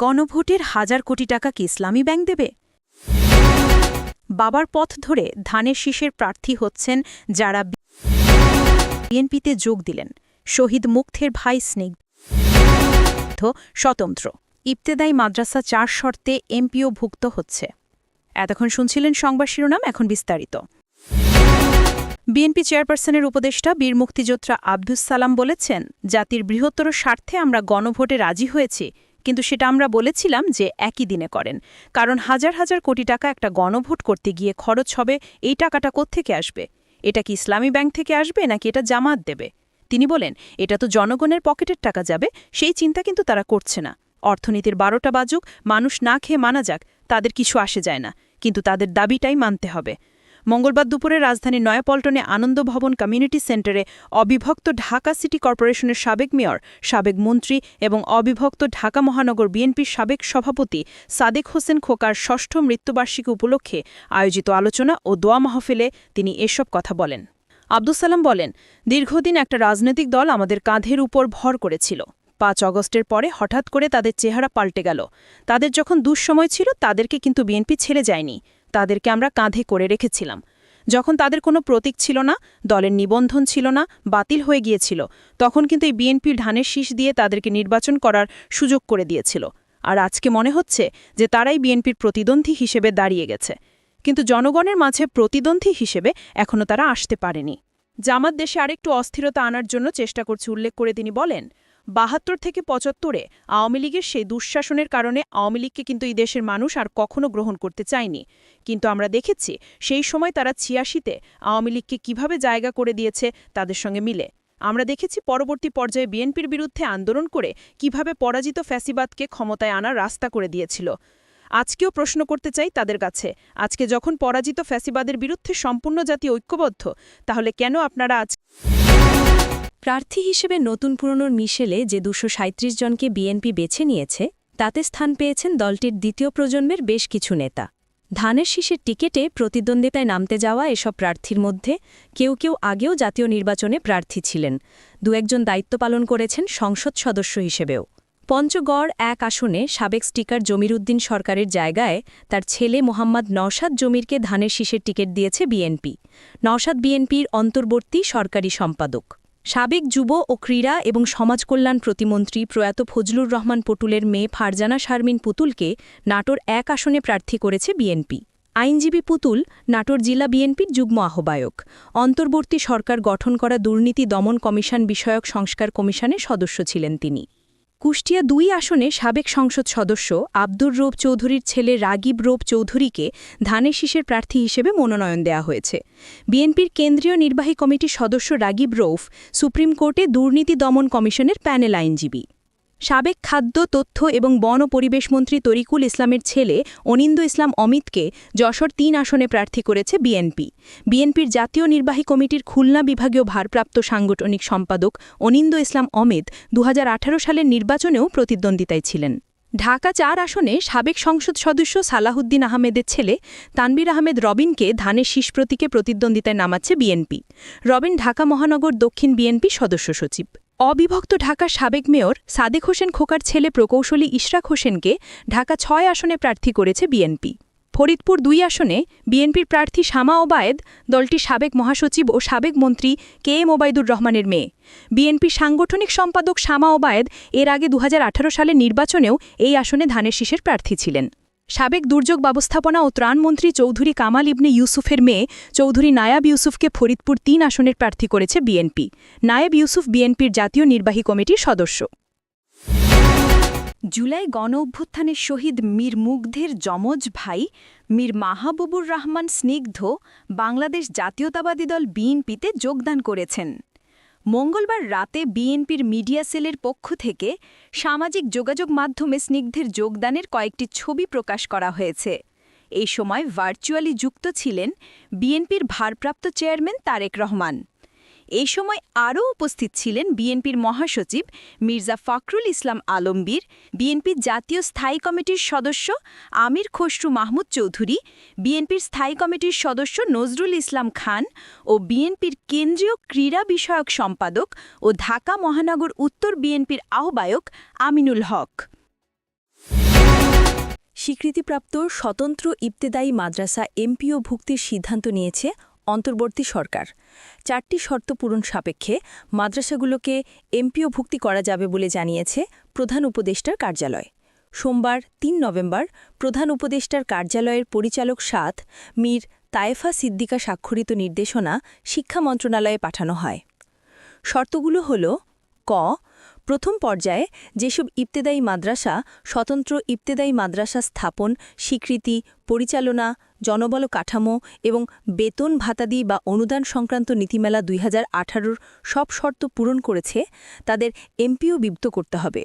গণভোটের হাজার কোটি টাকা কি ইসলামী ব্যাংক দেবে? বাবার পথ ধরে ধানের শীষের প্রার্থী হচ্ছেন যারা বিএনপিতে যোগ দিলেন। শহীদ মুগ্ধের ভাই স্নিগ্ধ। স্বতন্ত্র। ইবতেদাই মাদ্রাসা চার শর্তে এমপিও ভুক্ত হচ্ছে। এতক্ষণ শুনছিলেন সংবাদ শিরোনাম, এখন বিস্তারিত। বিএনপি চেয়ারপারসনের উপদেষ্টা বীর মুক্তিযোদ্ধা আব্দুস সালাম বলেছেন, জাতির বৃহত্তর স্বার্থে আমরা গণভোটে রাজি হয়েছি কিন্তু সেটা আমরা বলেছিলাম যে একই দিনে করেন। কারণ হাজার হাজার কোটি টাকা একটা গণভোট করতে গিয়ে খরচ হবে, এই টাকাটা কোত্থেকে আসবে? এটা কি ইসলামী ব্যাংক থেকে আসবে, নাকি এটা জামাত দেবে? তিনি বলেন, এটা তো জনগণের পকেটের টাকা যাবে, সেই চিন্তা কিন্তু তারা করছে না। অর্থনীতির বারোটা বাজুক, মানুষ না খেয়ে মানা যাক, তাদের কিছু আসে যায় না। কিন্তু তাদের দাবিটাই মানতে হবে। মঙ্গলবার দুপুরে রাজধানীর নয়াপল্টনে আনন্দ ভবন কমিউনিটি সেন্টারে অবিভক্ত ঢাকা সিটি কর্পোরেশনের সাবেক মেয়র, সাবেক মন্ত্রী এবং অবিভক্ত ঢাকা মহানগর বিএনপির সাবেক সভাপতি সাদেক হোসেন খোকার ষষ্ঠ মৃত্যুবার্ষিকী উপলক্ষে আয়োজিত আলোচনা ও দোয়া মাহফিলে তিনি এসব কথা বলেন। আব্দুল সালাম বলেন, দীর্ঘদিন একটা রাজনৈতিক দল আমাদের কাঁধের উপর ভর করেছিল। পাঁচ অগস্টের পরে হঠাৎ করে তাদের চেহারা পাল্টে গেল। তাদের যখন দুঃসময় ছিল, তাদেরকে কিন্তু বিএনপি ছেড়ে যায়নি। তাদেরকে আমরা কাঁধে করে রেখেছিলাম। যখন তাদের কোনো প্রতীক ছিল না, দলের নিবন্ধন ছিল না, বাতিল হয়ে গিয়েছিল, তখন কিন্তু এই বিএনপির ধানের শীষ দিয়ে তাদেরকে নির্বাচন করার সুযোগ করে দিয়েছিল। আর আজকে মনে হচ্ছে যে তারাই বিএনপির প্রতিদ্বন্দ্বী হিসেবে দাঁড়িয়ে গেছে। কিন্তু জনগণের মাঝে প্রতিদ্বন্দ্বী হিসেবে এখনও তারা আসতে পারেনি। জামাত দেশে আরেকটু অস্থিরতা আনার জন্য চেষ্টা করছে, উল্লেখ করে তিনি বলেন বাহাত্তর থেকে পঁচাত্তরে আওয়ামী লীগের সেই দুঃশাসনের কারণে আওয়ামী লীগকে কিন্তু এই দেশের মানুষ আর কখনো গ্রহণ করতে চায়নি। কিন্তু আমরা দেখেছি সেই সময় তারা ছিয়াশিতে আওয়ামী লীগকে কীভাবে জায়গা করে দিয়েছে তাদের সঙ্গে মিলে। আমরা দেখেছি পরবর্তী পর্যায়ে বিএনপির বিরুদ্ধে আন্দোলন করে কীভাবে পরাজিত ফ্যাসিবাদকে ক্ষমতায় আনার রাস্তা করে দিয়েছিল। আজকেও প্রশ্ন করতে চাই তাদের কাছে, আজকে যখন পরাজিত ফ্যাসিবাদের বিরুদ্ধে সম্পূর্ণ জাতি ঐক্যবদ্ধ, তাহলে কেন আপনারা আজ প্রার্থী হিসেবে নতুন পুরনোর মিশেলে যে দুশো জনকে বিএনপি বেছে নিয়েছে, তাতে স্থান পেয়েছেন দলটির দ্বিতীয় প্রজন্মের বেশ কিছু নেতা। ধানের শীষের টিকেটে প্রতিদ্বন্দ্বিতায় নামতে যাওয়া এসব প্রার্থীর মধ্যে কেউ কেউ আগেও জাতীয় নির্বাচনে প্রার্থী ছিলেন। দু একজন দায়িত্ব পালন করেছেন সংসদ সদস্য হিসেবেও। পঞ্চগড় এক আসনে সাবেক স্টিকার জমিরুদ্দিন সরকারের জায়গায় তার ছেলে মোহাম্মদ নওশাদ জমিরকে ধানের শীষের টিকিট দিয়েছে বিএনপি। নওশাদ বিএনপির অন্তর্বর্তী সরকারি সম্পাদক। সাবেক যুব ও ক্রীড়া এবং সমাজকল্যাণ প্রতিমন্ত্রী প্রয়াত ফজলুর রহমান পটুলের মেয়ে ফারজানা শারমিন পুতুলকে নাটোর এক আসনে প্রার্থী করেছে বিএনপি। আইনজীবী পুতুল নাটোর জেলা বিএনপির যুগ্ম আহ্বায়ক। অন্তর্বর্তী সরকার গঠন করা দুর্নীতি দমন কমিশন বিষয়ক সংস্কার কমিশনের সদস্য ছিলেন তিনি। কুষ্টিয়া দুই আসনে সাবেক সংসদ সদস্য আব্দুর রৌব চৌধুরীর ছেলে রাগিব রৌব চৌধুরীকে ধানের শীষের প্রার্থী হিসেবে মনোনয়ন দেয়া হয়েছে। বিএনপির কেন্দ্রীয় নির্বাহী কমিটির সদস্য রাগিব রৌফ সুপ্রিম কোর্টে দুর্নীতি দমন কমিশনের প্যানেল আইনজীবী। সাবেক খাদ্য, তথ্য এবং বন ও পরিবেশমন্ত্রী তরিকুল ইসলামের ছেলে অনিন্দ ইসলাম অমিতকে যশোর তিন আসনে প্রার্থী করেছে বিএনপি। বিএনপির জাতীয় নির্বাহী কমিটির খুলনা বিভাগীয় ভারপ্রাপ্ত সাংগঠনিক সম্পাদক অনিন্দ ইসলাম অমিত দু হাজার আঠারো সালের নির্বাচনেও প্রতিদ্বন্দ্বিতায় ছিলেন। ঢাকা চার আসনে সাবেক সংসদ সদস্য সালাহুদ্দিন আহমেদের ছেলে তানবির আহমেদ রবিনকে ধানের শীষ প্রতীকে প্রতিদ্বন্দ্বিতায় নামাচ্ছে বিএনপি। রবিন ঢাকা মহানগর দক্ষিণ বিএনপি সদস্য সচিব। অবিভক্ত ঢাকার সাবেক মেয়র সাদেক হোসেন খোকার ছেলে প্রকৌশলী ইশরাক হোসেনকে ঢাকা ছয় আসনে প্রার্থী করেছে বিএনপি। ফরিদপুর দুই আসনে বিএনপির প্রার্থী শামা ওবায়েদ, দলটির সাবেক মহাসচিব ও সাবেক মন্ত্রী কে এম ওবায়দুর রহমানের মেয়ে। বিএনপির সাংগঠনিক সম্পাদক শামা ওবায়েদ এর আগে দু হাজার আঠারো সালের নির্বাচনেও এই আসনে ধানের শীষের প্রার্থী ছিলেন। সাবেক দুর্যোগ ব্যবস্থাপনা ও ত্রাণমন্ত্রী চৌধুরী কামাল ইবনে ইউসুফের মেয়ে চৌধুরী নায়াব ইউসুফকে ফরিদপুর তিন আসনের প্রার্থী করেছে বিএনপি। নায়াব ইউসুফ বিএনপির জাতীয় নির্বাহী কমিটির সদস্য। জুলাই গণ অভ্যুত্থানের শহীদ মীর মুগ্ধের যমজ ভাই মীর মাহাবুবুর রহমান স্নিগ্ধ বাংলাদেশ জাতীয়তাবাদী দল বিএনপিতে যোগদান করেছেন। মঙ্গলবার রাতে বিএনপির মিডিয়া সেলের পক্ষ থেকে সামাজিক যোগাযোগ মাধ্যমে স্নিগ্ধের যোগদানের কয়েকটি ছবি প্রকাশ করা হয়েছে। এই সময় ভার্চুয়ালি যুক্ত ছিলেন বিএনপির ভারপ্রাপ্ত চেয়ারম্যান তারেক রহমান। এই সময় আরও উপস্থিত ছিলেন বিএনপির মহাসচিব মির্জা ফখরুল ইসলাম আলমবীর বিএনপির জাতীয় স্থায়ী কমিটির সদস্য আমির খসরু মাহমুদ চৌধুরী, বিএনপির স্থায়ী কমিটির সদস্য নজরুল ইসলাম খান ও বিএনপির কেন্দ্রীয় ক্রীড়া বিষয়ক সম্পাদক ও ঢাকা মহানগর উত্তর বিএনপির আহ্বায়ক আমিনুল হক। স্বীকৃতিপ্রাপ্ত স্বতন্ত্র ইবতেদায়ী মাদ্রাসা এমপিও ভুক্তির সিদ্ধান্ত নিয়েছে অন্তর্বর্তী সরকার। চারটি শর্ত পূরণ সাপেক্ষে মাদ্রাসাগুলোকে এমপিও ভুক্তি করা যাবে বলে জানিয়েছে প্রধান উপদেষ্টার কার্যালয়। সোমবার তিন নভেম্বর প্রধান উপদেষ্টার কার্যালয়ের পরিচালক সাত মীর তায়েফা সিদ্দিকা স্বাক্ষরিত নির্দেশনা শিক্ষা মন্ত্রণালয়ে পাঠানো হয়। শর্তগুলো হল ক প্রথম পর্যায়ে যেসব ইবতেদায়ী মাদ্রাসা স্বতন্ত্র ইবতেদায়ী মাদ্রাসা স্থাপন, স্বীকৃতি, পরিচালনা, জনবল কাঠামো এবং বেতন ভাতাদি বা অনুদান সংক্রান্ত নীতিমেলা দুই হাজার সব শর্ত পূরণ করেছে, তাদের এমপিও বিভক্ত করতে হবে।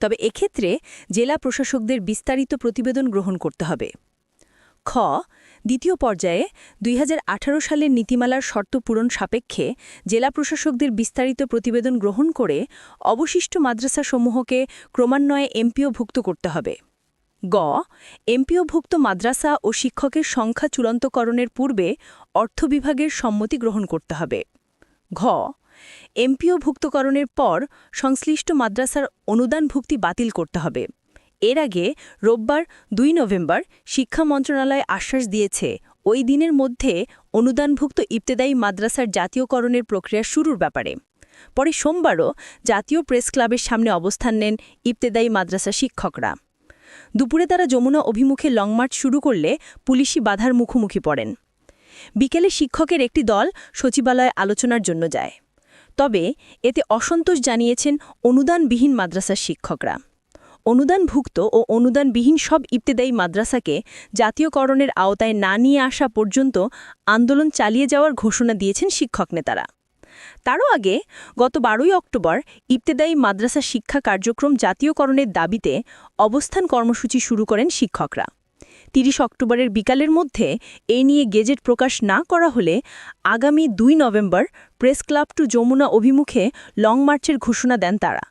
তবে এক্ষেত্রে জেলা প্রশাসকদের বিস্তারিত প্রতিবেদন গ্রহণ করতে হবে। খ, দ্বিতীয় পর্যায়ে দুই হাজার আঠারো সালের নীতিমালার শর্ত পূরণ সাপেক্ষে জেলা প্রশাসকদের বিস্তারিত প্রতিবেদন গ্রহণ করে অবশিষ্ট মাদ্রাসাসমূহকে ক্রমান্বয়ে এমপিওভুক্ত করতে হবে। গ, এমপিওভুক্ত মাদ্রাসা ও শিক্ষকের সংখ্যা চূড়ান্তকরণের পূর্বে অর্থ বিভাগের সম্মতি গ্রহণ করতে হবে। ঘ, এমপিওভুক্তকরণের পর সংশ্লিষ্ট মাদ্রাসার অনুদানভুক্তি বাতিল করতে হবে। এর আগে রোববার দুই নভেম্বর শিক্ষা মন্ত্রণালয় আশ্বাস দিয়েছে, ওই দিনের মধ্যে অনুদানভুক্ত ইবতেদায়ী মাদ্রাসার জাতীয়করণের প্রক্রিয়া শুরুর ব্যাপারে। পরে সোমবারও জাতীয় প্রেস ক্লাবের সামনে অবস্থান নেন ইবতেদায়ী মাদ্রাসা শিক্ষকরা। দুপুরে তারা যমুনা অভিমুখে লংমার্চ শুরু করলে পুলিশি বাধার মুখোমুখি পড়েন। বিকেলে শিক্ষকের একটি দল সচিবালয়ে আলোচনার জন্য যায়। তবে এতে অসন্তোষ জানিয়েছেন অনুদানবিহীন মাদ্রাসার শিক্ষকরা। অনুদানভুক্ত ও অনুদানবিহীন সব ইবতেদায়ী মাদ্রাসাকে জাতীয়করণের আওতায় না নিয়ে আসা পর্যন্ত আন্দোলন চালিয়ে যাওয়ার ঘোষণা দিয়েছেন শিক্ষক নেতারা। তারও আগে গত বারোই অক্টোবর ইবতেদায়ী মাদ্রাসা শিক্ষা কার্যক্রম জাতীয়করণের দাবিতে অবস্থান কর্মসূচি শুরু করেন শিক্ষকরা। তিরিশ অক্টোবরের বিকালের মধ্যে এ নিয়ে গেজেট প্রকাশ না করা হলে আগামী দুই নভেম্বর প্রেস ক্লাব টু যমুনা অভিমুখে লং মার্চের ঘোষণা দেন তারা।